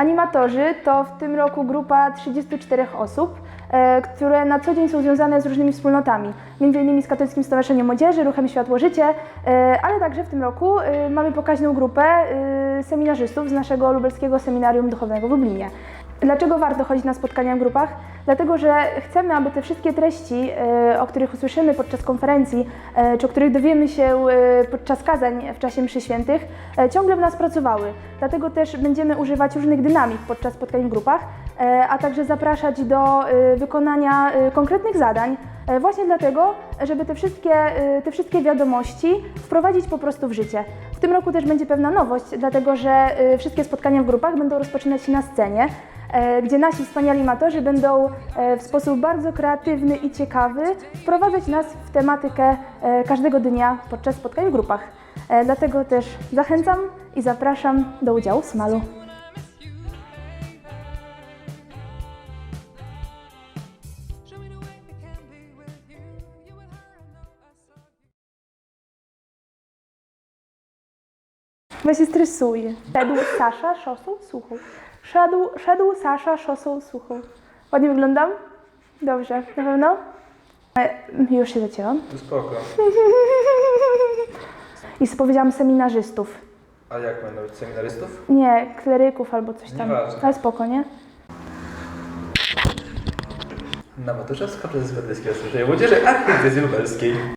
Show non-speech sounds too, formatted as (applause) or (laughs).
Animatorzy to w tym roku grupa 34 osób, e, które na co dzień są związane z różnymi wspólnotami, m.in. z Katolickim Stowarzyszeniem Młodzieży, Ruchem Światło Życie, e, ale także w tym roku e, mamy pokaźną grupę seminarzystów z naszego lubelskiego seminarium duchownego w Lublinie. Dlaczego warto chodzić na spotkania w grupach? Dlatego, że chcemy, aby te wszystkie treści, e, o których usłyszymy podczas konferencji, e, czy o których dowiemy się e, podczas kazań w czasie mszy świętych, ciągle w nas pracowały. Dlatego też będziemy używać różnych dynamik podczas spotkań w grupach, a także zapraszać do e, wykonania e, konkretnych zadań, e, właśnie dlatego, żeby te wszystkie, e, te wszystkie wiadomości wprowadzić po prostu w życie. W tym roku też będzie pewna nowość, dlatego że e, wszystkie spotkania w grupach będą rozpoczynać się na scenie e, gdzie nasi wspaniali matorzy będą e, w sposób bardzo kreatywny i ciekawy wprowadzać nas w tematykę e, każdego dnia podczas spotkań w grupach. E, Dlatego też zachęcam i zapraszam do udziału w Smalu. Chyba się stresuje. Szedł Sasza szosą suchą. Szedł, szedł Sasza szosą suchą. Ładnie wyglądam? Dobrze, na pewno? E, Już się zacięłam. No spoko. (laughs) I powiedziałam seminarzystów. A jak będą być seminarystów? Nie, kleryków albo coś tam. Nieważne. Ale spoko, nie? Na maturze skoczę z Wetryskiego Stowarzyszenia Młodzieży Archidiecezji Lubelskiej.